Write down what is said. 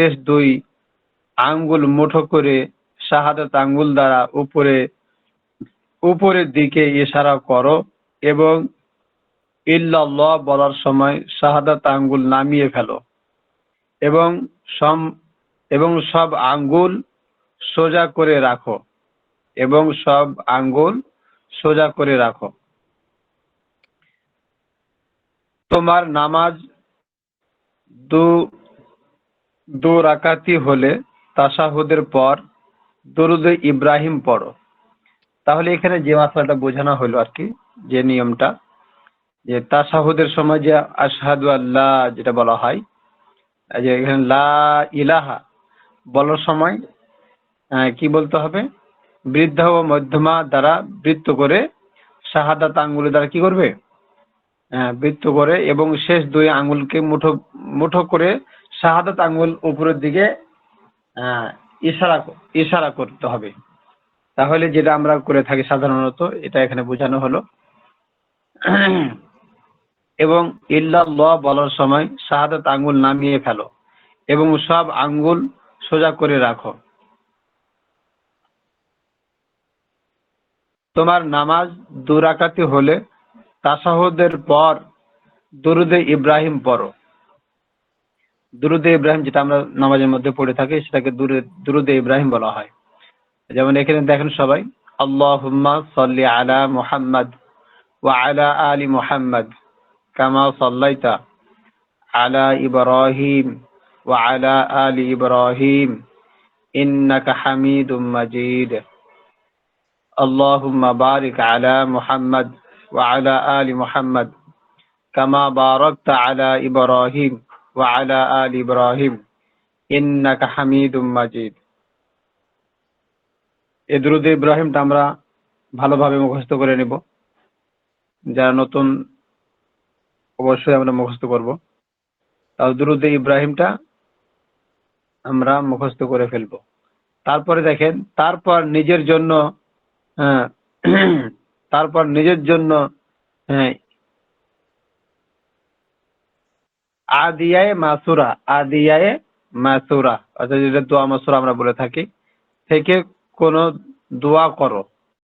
শেষ দুই আঙ্গুল মুঠো করে শাহাদাত আঙ্গুল দ্বারা উপরে, উপরের দিকে ইশারা করো এবং ইল্লাল্লাহ বলার সময় শাহাদাত আঙ্গুল নামিয়ে ফেলো এবং সম, এবং সব আঙ্গুল সোজা করে রাখো এবং সব আঙ্গুল সোজা করে রাখো। তোমার নামাজ দু দু রাকাতি হলে তাসাহুদের পর দরুদে ইব্রাহিম পড়ো। তাহলে এখানে যে মাসালাটা বোঝানো হলো আর কি, যে নিয়মটা, যে তাসাহুদের সময় যে আশহাদু আল্লাহ যেটা বলা হয় যে এখানে লা ইলাহা বলার সময় কি বলতে হবে? বৃদ্ধ ও মধ্যমা দ্বারা বৃত্ত করে শাহাদাত আঙ্গুলের দ্বারা কি করবে? বৃত্ত করে এবং শেষ দুই আঙ্গুলকে মুঠো মুঠো করে শাহাদাত আঙ্গুল উপরের দিকে ইশারা ইশারা করতে হবে। তাহলে যেটা আমরা করে থাকি সাধারণত, এটা এখানে বোঝানো হলো। এবং ইল্লাল্লাহ বলার সময় শাহাদাত আঙ্গুল নামিয়ে ফেলো এবং সব আঙ্গুল সোজা করে রাখো। তোমার নামাজ দুরাকাতি হলে তাসাহুদের পর দুরুদে ইব্রাহিম পড়ো। দুরুদে ইব্রাহিম যেটা আমরা নামাজের মধ্যে পড়ে থাকি সেটাকে দুরুদ- দুরুদে ইব্রাহিম বলা হয় যেমন এখানে দেখেন সবাই আল্লাহুম্মা সাল্লি আলা মুহাম্মদ ওয়া আলা আলি মুহাম্মদ কামা সাল্লাইতা আলা ইব্রাহিম ওয়া আলা আলি ইব্রাহিম ইন্নাকা হামিদুম মাজিদ اللهم بارك على محمد وعلى آل محمد كما باركت على إبراهيم وعلى آل إبراهيم إنك حميد مجيد এই দুরুদ ইব্রাহিমটা আমরা ভালোভাবে মুখস্থ করে নেব যারা নতুন অবশ্যই আমরা মুখস্থ করব তাও দুরুদ ইব্রাহিমটা আমরা মুখস্থ করে ফেলবো তারপরে দেখেন তারপর নিজের জন্য হ্যাঁ, তারপর নিজের জন্য আদিয়ায় মাসুরা আদিয়ায় মাসুরা। অর্থাৎ যেটা দোয়া মাসুরা আমরা বলে থাকি, থেকে কোনো দোয়া করো।